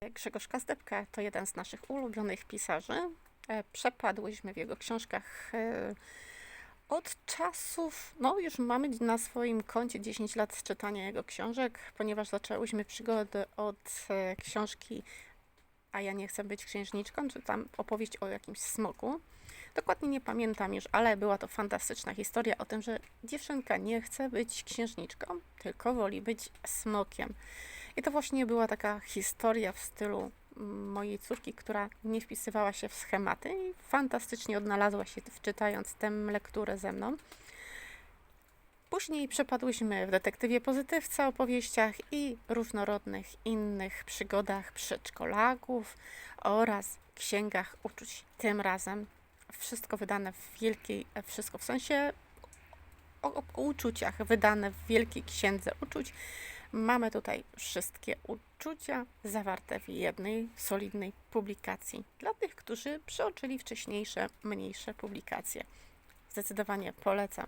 Grzegorz Kazdebka to jeden z naszych ulubionych pisarzy. E, Przepadłyśmy w jego książkach e, od czasów, no już mamy na swoim koncie 10 lat czytania jego książek, ponieważ zaczęłyśmy przygodę od e, książki A ja nie chcę być księżniczką, czy tam opowieść o jakimś smoku. Dokładnie nie pamiętam już, ale była to fantastyczna historia o tym, że dziewczynka nie chce być księżniczką, tylko woli być smokiem. I to właśnie była taka historia w stylu mm, mojej córki, która nie wpisywała się w schematy i fantastycznie odnalazła się wczytając tę lekturę ze mną. Później przepadłyśmy w detektywie pozytywce, opowieściach i różnorodnych innych przygodach przedszkolaków oraz księgach uczuć. Tym razem wszystko wydane w wielkiej, wszystko w sensie o, o uczuciach, wydane w wielkiej księdze uczuć. Mamy tutaj wszystkie uczucia zawarte w jednej solidnej publikacji dla tych, którzy przeoczyli wcześniejsze, mniejsze publikacje. Zdecydowanie polecam.